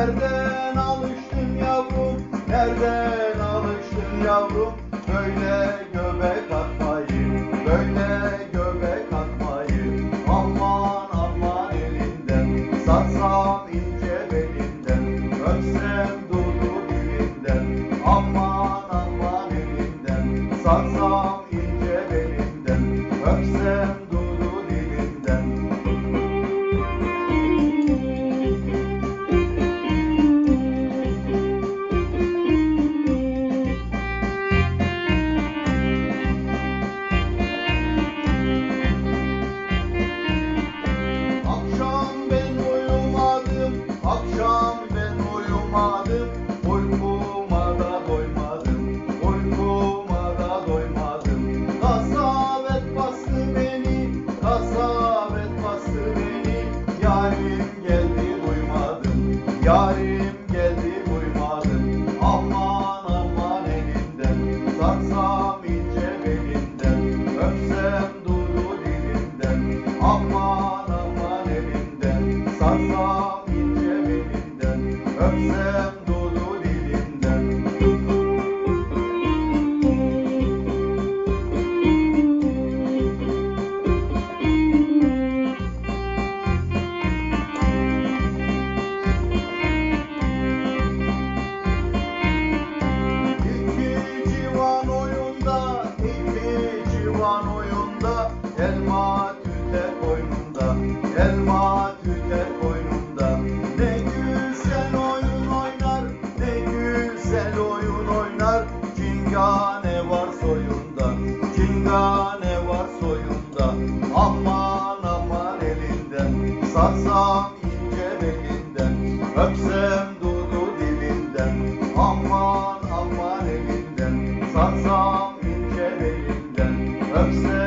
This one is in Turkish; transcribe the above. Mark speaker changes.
Speaker 1: Nereden alıştın yavrum, nereden alıştın yavrum? Böyle göbek atmayı, böyle göbek atmayı Aman aman elinden, satsam ince belinden Öpsem dudu dilinden, aman aman elinden Satsam Yarim geldi uymadım Yarim geldi uymadım Aman aman elinden. Sarsam ince belinden. Duru dilinden. Aman aman elinden. Sarsam ince belinden. Elma tüter koynunda Ne güzel oyun oynar Ne güzel oyun oynar. Cingane var soyunda Cingane var soyunda. Aman aman elinden Sarsam ince belinden Öpsem dudu dilinden Aman aman elinden Sarsam ince belinden Öpsem